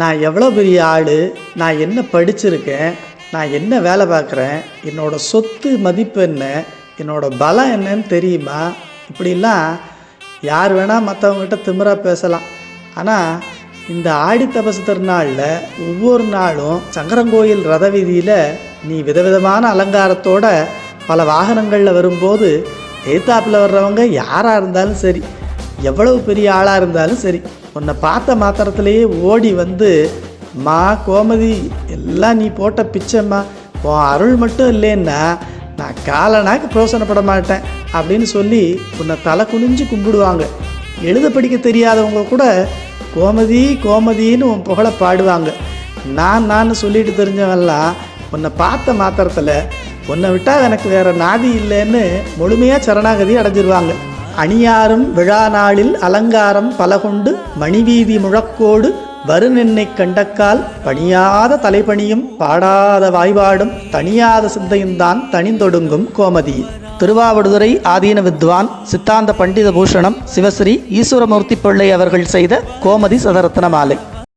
நான் எவ்வளோ பெரிய ஆள்? நான் என்ன படிச்சிருக்கேன்? நான் என்ன வேலை பார்க்குறேன்? என்னோட சொத்து மதிப்பு என்ன? என்னோட பலம் என்னன்னு தெரியுமா? இப்படிலாம் யார் வேணால் மற்றவங்ககிட்ட திமிராக பேசலாம். ஆனால் இந்த ஆடி தபசு திருநாளில் ஒவ்வொரு நாளும் சங்கரங்கோயில் ரத வீதியில் நீ விதவிதமான அலங்காரத்தோட பல வாகனங்களில் வரும்போது எய்த்தாப்பில் வர்றவங்க யாராக இருந்தாலும் சரி எவ்வளவு பெரிய ஆளாக இருந்தாலும் சரி உன்னை பார்த்த மாத்திரத்திலேயே ஓடி வந்து மா கோமதி எல்லாம் நீ போட்ட பிச்சைம்மா. உன் அருள் மட்டும் இல்லைன்னா நான் காலனாக்கு பிரோசனப்பட மாட்டேன் அப்படின்னு சொல்லி உன்னை தலை குனிஞ்சு கும்பிடுவாங்க. எழுத படிக்க தெரியாதவங்க கூட கோமதி கோமதின்னு உன் புகழை பாடுவாங்க. நான் நான் சொல்லிட்டு தெரிஞ்சவெல்லாம் உன்னை பார்த்த மாத்திரத்தில் உன்னை விட்டால் எனக்கு வேறு நாதி இல்லைன்னு முழுமையாக சரணாகதி அடைஞ்சிருவாங்க. அணியாரும் விழா நாளில் அலங்காரம் பலகொண்டு மணிவீதி முழக்கோடு வருநென்னை கண்டக்கால் பணியாத தலைப்பணியும் பாடாத வாய்பாடும் தனியாத சிந்தையும்தான் தனிந்தொடுங்கும் கோமதி. திருவாவடுதுறை ஆதீன வித்வான் சித்தாந்த பண்டித பூஷணம் சிவஸ்ரீ ஈஸ்வரமூர்த்தி பிள்ளை அவர்கள் செய்த கோமதி சதரத்ன மாலை.